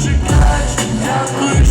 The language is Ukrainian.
чекаєш, дякую.